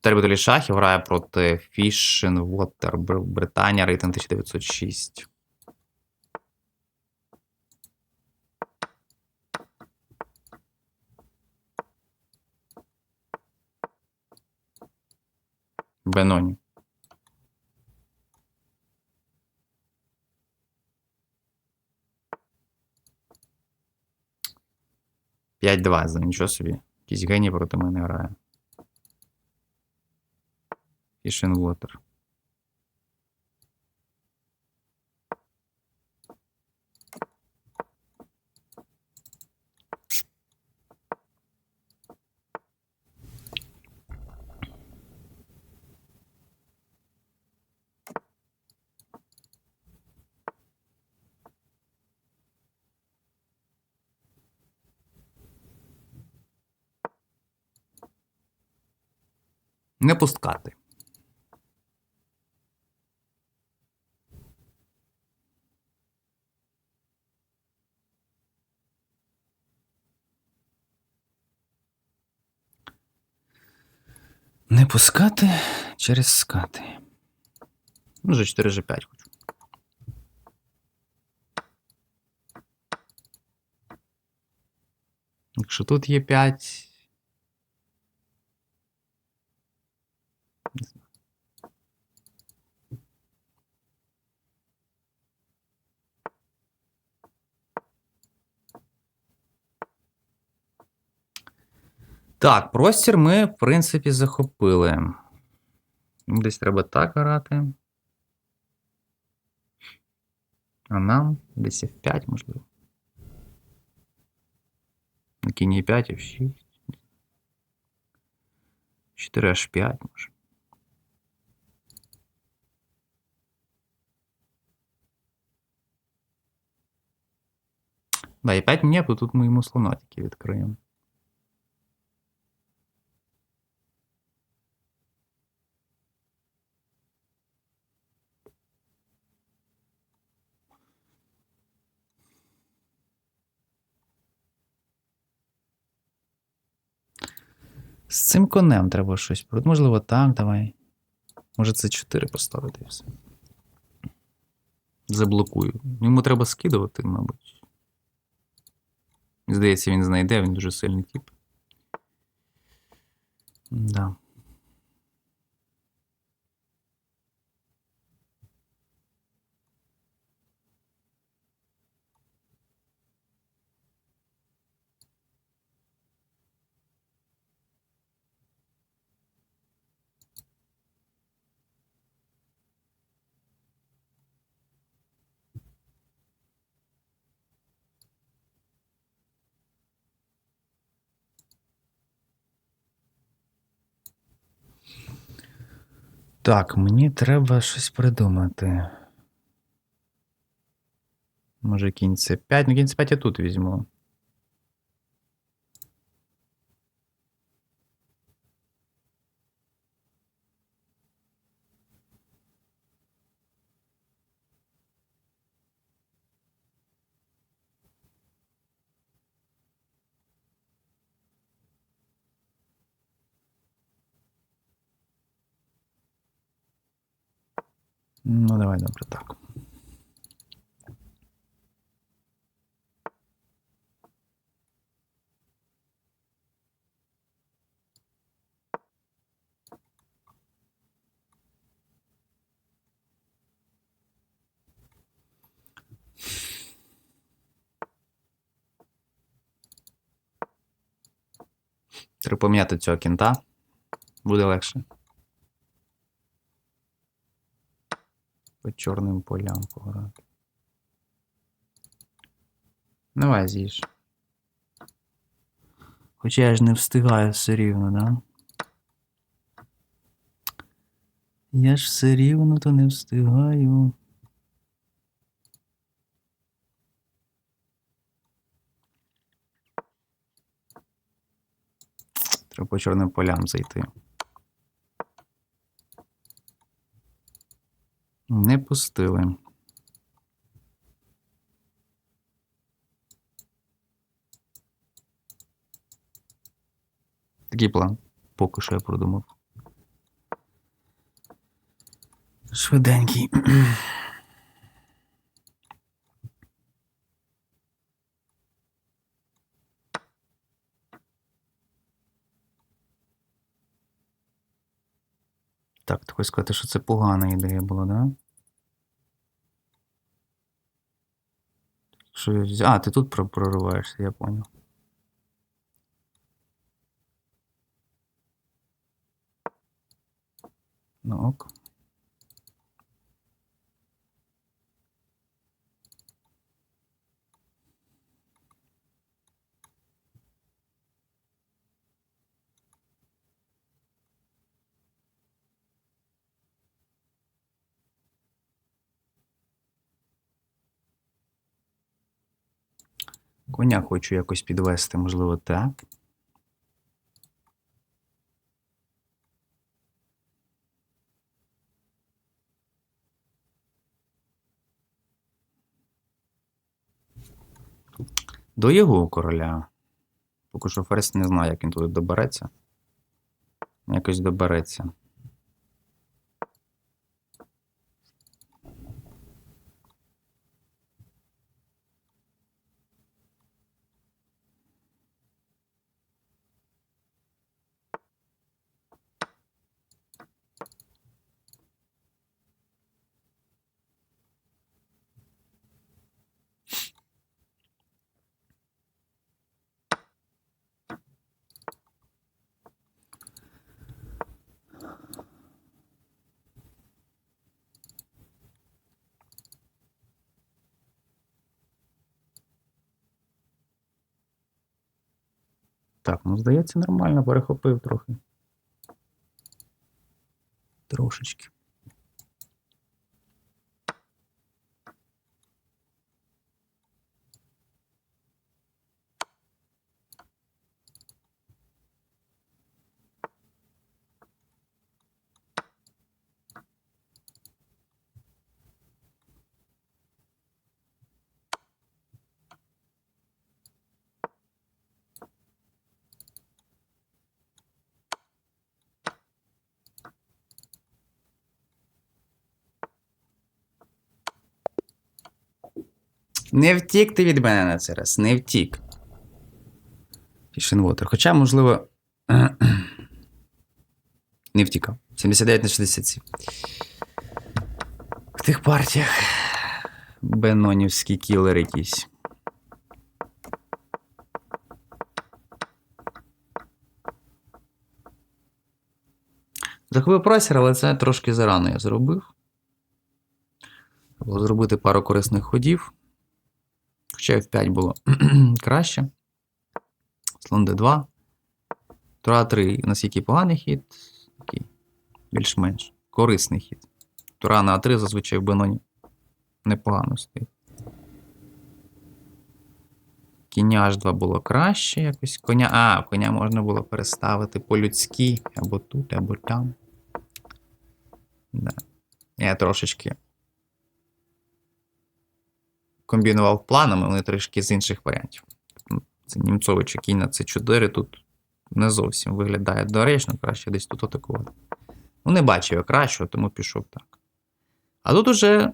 Три баталії шахів грає проти Фішен Бр- Британія, рейтинг 1906. Беноні. П'ять два за нічого собі. Якийсь геній проти мене грає. Fishing Water. Не пускати. Не пускати через скати. Ну, вже 4 g 5 хочу. Якщо тут є 5. Так, простір ми, в принципі, захопили. Десь треба так грати. А нам десь F5, можливо. На кінь 5 F6. 4 H5, може. Да, і 5 ні, бо тут ми йому слона тільки відкриємо. З цим конем треба щось. Можливо, так, давай. Може, це 4 поставити і все. Заблокую. Йому треба скидувати, мабуть. Здається, він знайде, він дуже сильний тип. Да. Так, мені треба щось придумати. Може, кінці 5, ну кінці 5 я тут візьму. Ну, давай, добре, так. Треба поміняти цього кінта. Буде легше. По чорним полям пограти. Давай з'їж. Хоча я ж не встигаю все рівно, да? Я ж все рівно то не встигаю. Треба по чорним полям зайти. Пустили. Такий план. Поки що я продумав. Швиденький. Так, ти хочеш сказати, що це погана ідея була, да? Що я? А, ти тут про- прориваєшся, я понял. Ну ок. Коня хочу якось підвести, можливо, так. До його короля. Поки що Ферзь не знаю, як він туди добереться. Якось добереться. Так, ну здається, нормально перехопив трохи. Трошечки. Не втік ти від мене на цей раз, не втік. Фішенвотер. Хоча, можливо. не втікав. 79 на 67. В тих партіях. Бенонівський кілер якийсь. Захопив просір, але це трошки зарано я зробив. Треба зробити пару корисних ходів. Хоча F5 було краще. Слон D2. Тура 3. У нас який поганий хід, такий більш-менш корисний хід. Тура на А3 зазвичай в Беноні непогано стоїть. Кіння H2 було краще якось. Коня. А, коня можна було переставити по-людськи або тут, або там. Да. Я трошечки комбінував планами, вони трішки з інших варіантів. Це Німцович кінь на С4 тут не зовсім виглядає доречно, краще десь тут атакувати. Ну, не бачив я кращого, тому пішов так. А тут уже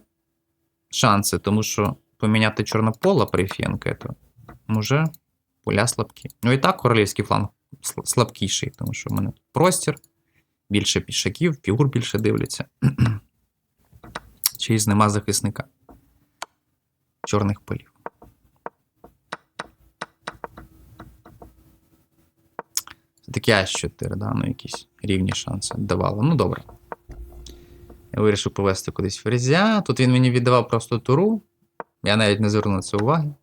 шанси, тому що поміняти чорнопола при Фєнке, то вже поля слабкі. Ну і так королівський фланг слабкіший, тому що в мене тут простір, більше пішаків, фігур більше дивляться. Чиїсь нема захисника чорних полів. Це таке H4, да? ну якісь рівні шанси давало. Ну добре. Я вирішив повести кудись ферзя. Тут він мені віддавав просто туру. Я навіть не звернув на це уваги.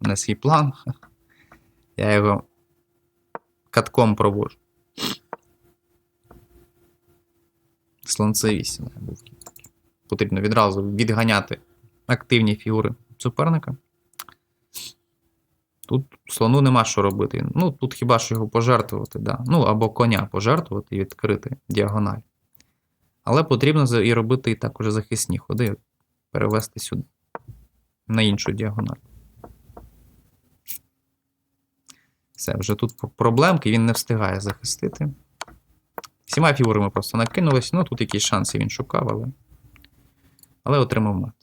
На свій план. Я його катком проводжу. Слонце 8 був. Потрібно відразу відганяти активні фігури суперника. Тут слону нема що робити. Ну, тут хіба що його пожертвувати, да. Ну, або коня пожертвувати і відкрити діагональ. Але потрібно і робити і так уже захисні ходи, перевести сюди, на іншу діагональ. Все, вже тут проблемки, він не встигає захистити. Всіма фігурами просто накинулись. Ну, тут якісь шанси він шукав, але але отримав мат.